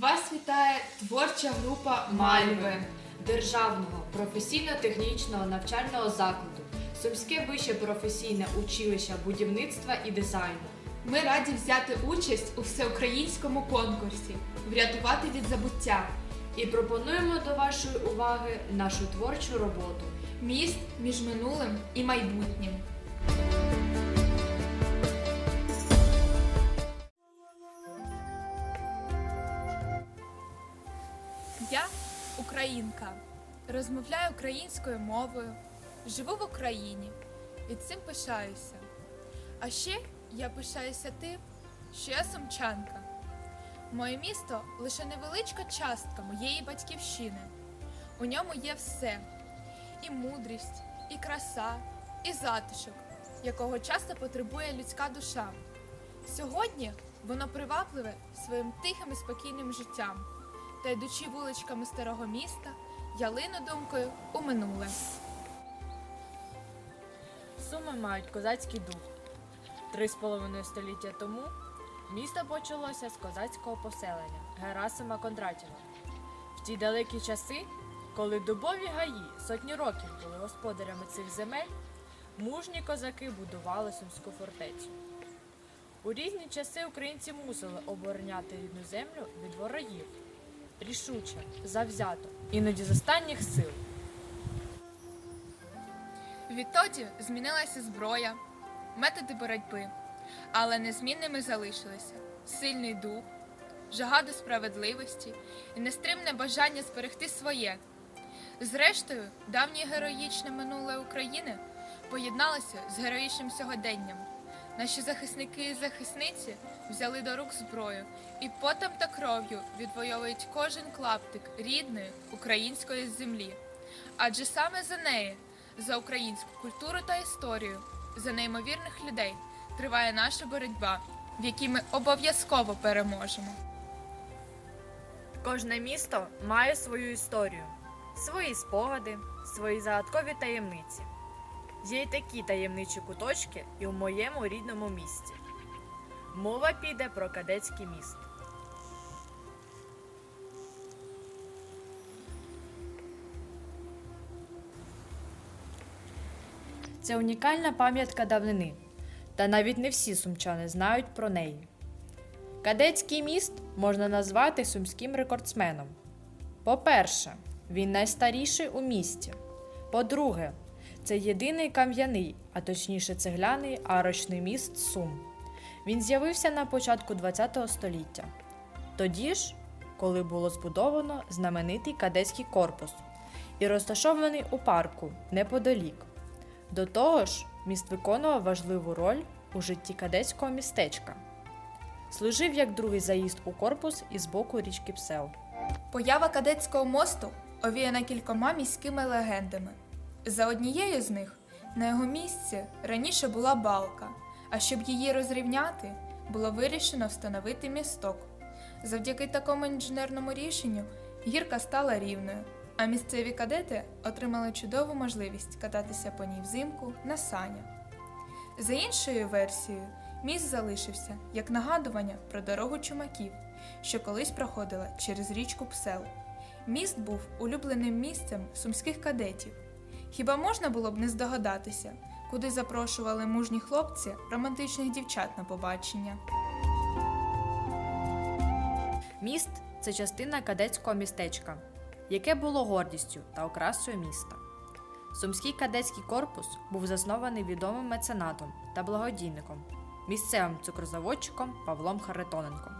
Вас вітає творча група Мальви. Державного професійно-технічного навчального закладу, Сумське вище професійне училище будівництва і дизайну. Ми раді взяти участь у всеукраїнському конкурсі Врятувати від забуття. І пропонуємо до вашої уваги нашу творчу роботу. Міст між минулим і майбутнім. Українка. Розмовляю українською мовою, живу в Україні і цим пишаюся. А ще я пишаюся тим, що я сумчанка. Моє місто лише невеличка частка моєї батьківщини. У ньому є все: і мудрість, і краса, і затишок, якого часто потребує людська душа. Сьогодні воно привабливе своїм тихим і спокійним життям. Та йдучи вуличками старого міста, я лину думкою у минуле. Суми мають козацький дух. Три з половиною століття тому місто почалося з козацького поселення Герасима Кондратєва. В ті далекі часи, коли дубові гаї сотні років були господарями цих земель, мужні козаки будували Сумську фортецю. У різні часи українці мусили обороняти рідну землю від ворогів. Рішуче, завзято, іноді з останніх сил. Відтоді змінилася зброя, методи боротьби, але незмінними залишилися сильний дух, жага до справедливості і нестримне бажання зберегти своє. Зрештою, давнє героїчне минуле України поєдналося з героїчним сьогоденням. Наші захисники і захисниці взяли до рук зброю і потом та кров'ю відвоюють кожен клаптик рідної української землі. Адже саме за неї, за українську культуру та історію, за неймовірних людей триває наша боротьба, в якій ми обов'язково переможемо. Кожне місто має свою історію, свої спогади, свої загадкові таємниці. Є й такі таємничі куточки і у моєму рідному місті. Мова піде про кадетський міст. Це унікальна пам'ятка давнини, та навіть не всі сумчани знають про неї. Кадетський міст можна назвати сумським рекордсменом. По-перше, він найстаріший у місті. По-друге, це єдиний кам'яний, а точніше цегляний арочний міст Сум. Він з'явився на початку ХХ століття. Тоді ж, коли було збудовано знаменитий кадетський корпус і розташований у парку неподалік. До того ж, міст виконував важливу роль у житті кадетського містечка. Служив як другий заїзд у корпус із боку річки Псел. Поява кадетського мосту овіяна кількома міськими легендами. За однією з них на його місці раніше була балка, а щоб її розрівняти, було вирішено встановити місток. Завдяки такому інженерному рішенню гірка стала рівною, а місцеві кадети отримали чудову можливість кататися по ній взимку на санях. За іншою версією, міст залишився як нагадування про дорогу чумаків, що колись проходила через річку Псел. Міст був улюбленим місцем сумських кадетів. Хіба можна було б не здогадатися, куди запрошували мужні хлопці романтичних дівчат на побачення? Міст це частина кадетського містечка, яке було гордістю та окрасою міста. Сумський кадетський корпус був заснований відомим меценатом та благодійником, місцевим цукрозаводчиком Павлом Харитоненком.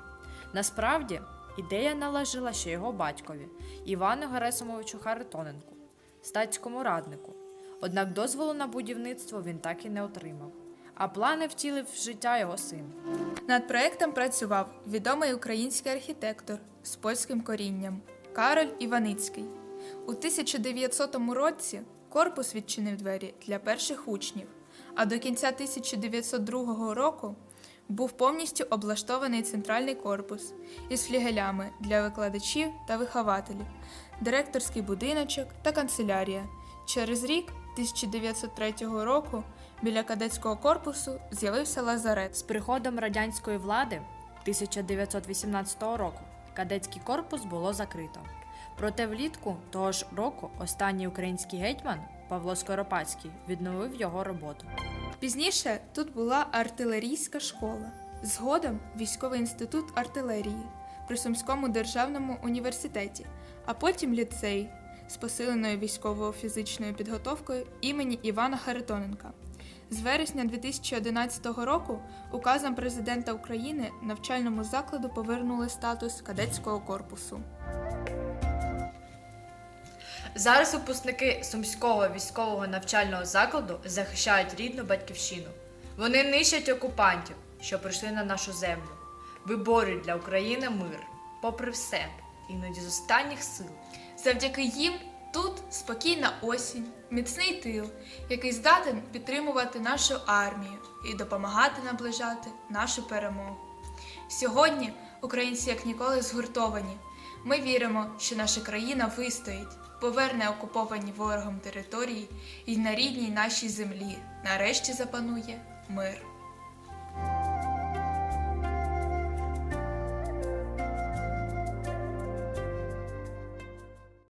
Насправді, ідея належала ще його батькові Івану Герасимовичу Харитоненку, статському раднику. Однак дозволу на будівництво він так і не отримав, а плани втілив в життя його син. Над проектом працював відомий український архітектор з польським корінням Кароль Іваницький. У 1900 році корпус відчинив двері для перших учнів, а до кінця 1902 року був повністю облаштований центральний корпус із флігелями для викладачів та вихователів, директорський будиночок та канцелярія. Через рік 1903 року біля кадетського корпусу з'явився лазарет. З приходом радянської влади 1918 року кадетський корпус було закрито. Проте влітку того ж року останній український гетьман Павло Скоропадський відновив його роботу. Пізніше тут була артилерійська школа, згодом військовий інститут артилерії при Сумському державному університеті, а потім ліцей з посиленою військово-фізичною підготовкою імені Івана Харитоненка. З вересня 2011 року указом президента України навчальному закладу повернули статус кадетського корпусу. Зараз випускники Сумського військового навчального закладу захищають рідну батьківщину. Вони нищать окупантів, що прийшли на нашу землю, виборюють для України мир, попри все, іноді з останніх сил. Завдяки їм тут спокійна осінь, міцний тил, який здатен підтримувати нашу армію і допомагати наближати нашу перемогу. Сьогодні українці як ніколи згуртовані. Ми віримо, що наша країна вистоїть, поверне окуповані ворогом території і на рідній нашій землі нарешті запанує мир.